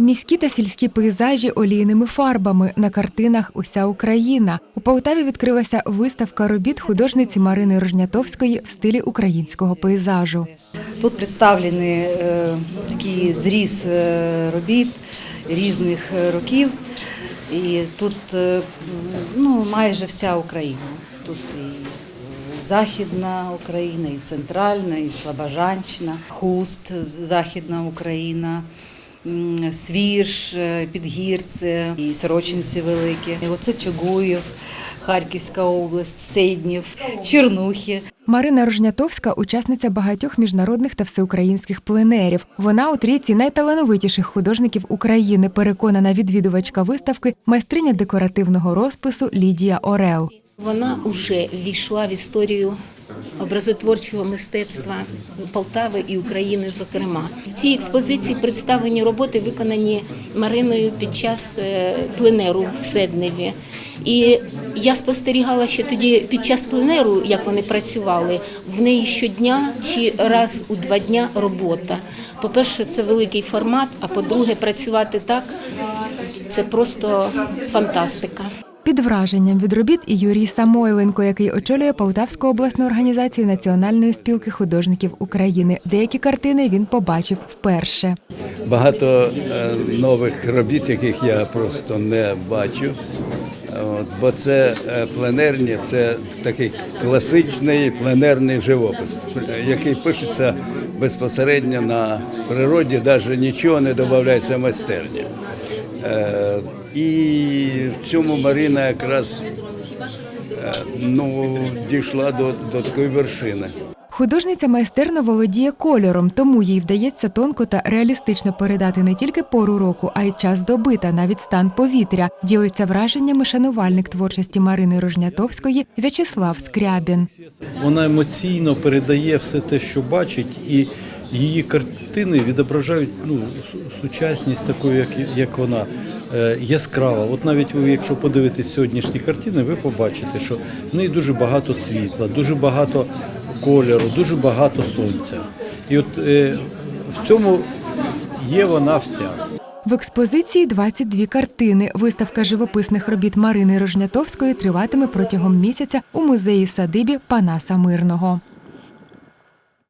Міські та сільські пейзажі олійними фарбами на картинах Уся Україна. У Полтаві відкрилася виставка робіт художниці Марини Рожнятовської в стилі українського пейзажу. Тут представлений е, такий зріз е, робіт різних е, років. І тут е, ну, майже вся Україна. Тут і е, Західна Україна, і Центральна, і Слобожанщина, Хуст, Західна Україна, м, Свірж, е, Підгірце, і Сорочинці великі. І оце Чугуїв, Харківська область, Сейднів, Чернухи. Марина Рожнятовська учасниця багатьох міжнародних та всеукраїнських пленерів. Вона у трійці найталановитіших художників України, переконана відвідувачка виставки, майстриня декоративного розпису Лідія Орел. Вона вже ввійшла в історію образотворчого мистецтва Полтави і України. Зокрема, в цій експозиції представлені роботи, виконані Мариною під час е, пленеру в Седневі. І я спостерігала ще тоді під час пленеру, як вони працювали. В неї щодня чи раз у два дня робота. По-перше, це великий формат. А по-друге, працювати так це просто фантастика. Під враженням від робіт і Юрій Самойленко, який очолює Полтавську обласну організацію Національної спілки художників України. Деякі картини він побачив вперше. Багато е, нових робіт, яких я просто не бачу. От, бо це е, пленерні, це такий класичний пленерний живопис, який пишеться безпосередньо на природі, навіть нічого не додається в майстерні. Е, І в цьому Марина якраз е, ну, дійшла до, до такої вершини. Художниця майстерно володіє кольором, тому їй вдається тонко та реалістично передати не тільки пору року, а й час доби та навіть стан повітря. Ділиться враженнями шанувальник творчості Марини Рожнятовської В'ячеслав Скрябін. Вона емоційно передає все те, що бачить, і її картини відображають ну, сучасність таку, як, як вона е, яскрава. От навіть ви, якщо подивитесь сьогоднішні картини, ви побачите, що в неї дуже багато світла, дуже багато кольору, дуже багато сонця. І от е, в цьому є вона вся. В експозиції 22 картини. Виставка живописних робіт Марини Рожнятовської триватиме протягом місяця у музеї садибі Панаса Мирного.